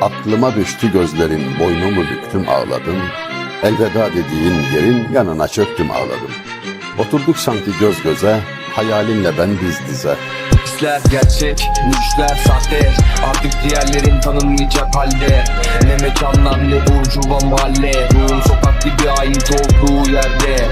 Aklıma düştü gözlerin, boynumu büktüm ağladım. Elveda dediğin yerin yanına çöktüm ağladım. Oturduk sanki göz göze, hayalinle ben diz dize. Hisler gerçek, güçler sahte Artık diğerlerin tanınmayacak halde Ne mekanlar ne burjuva mahalle Ruhum sokak gibi ait olduğu yerde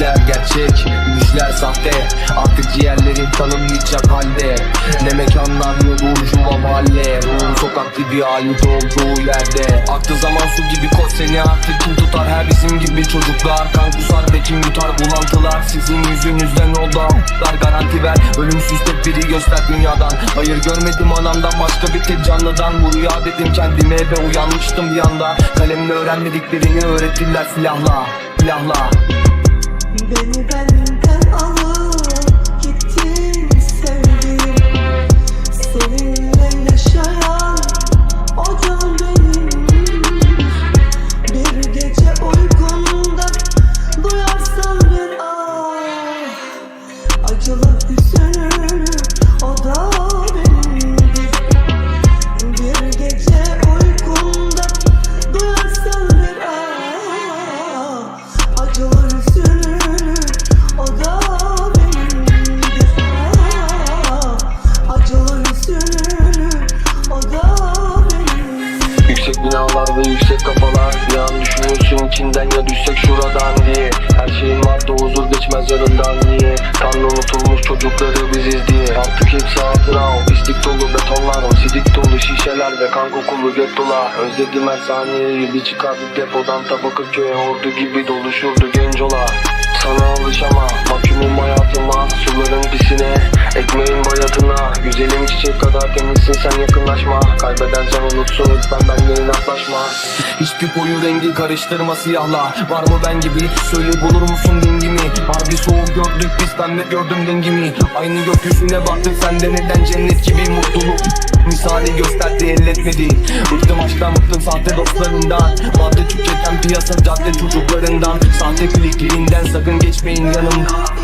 Hisler gerçek, güçler sahte. Artık diğerlerin tanınmayacak halde. Ne mekanlar ne burjuva mahalle. Ruhum sokak gibi ait olduğu yerde. Aktı zaman su gibi koş seni artık kim tutar? Her bizim gibi çocuklar kan kusar ve kim yutar? Bulantılar Sizin yüzünüzden oldu. Dar garanti ver. Ölümsüz tek biri göster dünyadan. Hayır görmedim anamdan. Başka bir tek canlıdan Bu rüya dedim kendime ve uyanmıştım bir anda. Kalemle öğrenmediklerini öğrettiler silahla Silahla Beni benden alıp binalar ve yüksek kafalar. Bir düşünüyorsun içinden ya düşsek şuradan diye. Her şeyin var da huzur geçmez yarından niye Tanrı unutulmuş çocukları biziz diye. Artık hepsi hatıra o pislik dolu betonlar O sidik dolu şişeler ve kan kokulu gettolar Özledim her saniyeyi bir çıkardık depodan Tabaka köye ordu gibi doluşurdu gencolar sana alışama Ekmeğin bayatına Güzelim çiçek kadar temizsin sen yakınlaşma. Kaybedersen unutsun lütfen benimle inatlaşma Hiçbir koyu rengi karıştırma siyahla. Var mı ben gibi? Söyle bulur musun dengimi Harbi soğuk gördük biz pembe gördüm dengimi. Aynı gökyüzüne baktık sende neden cennet gibi mutluluk? Misali gösterdi elletmedi Bıktım aşktan bıktım sahte dostlarından. Madde tüketen piyasa cadde çocuklarından. Sahte kliklerinden sakın geçmeyin yanımdan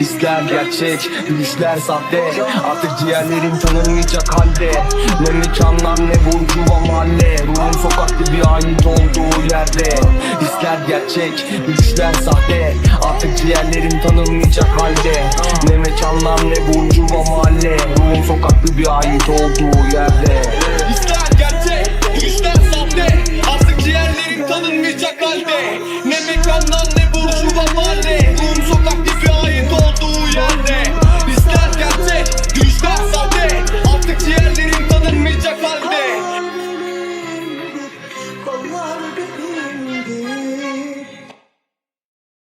Hisler gerçek, düşler sahte. Artık ciğerlerim tanınmayacak halde. Ne mekanlar ne burjuva mahalle. Ruhum sokak gibi ait olduğu yerde. Hisler gerçek, düşler sahte. Artık ciğerlerim tanınmayacak halde. Ne mekanlar ne burjuva mahalle. Ruhum sokak gibi ait olduğu yerde. Hisler gerçek, güçler sahte. Artık ciğerlerim tanınmayacak halde. Ne mekandan ne burjuva mahalle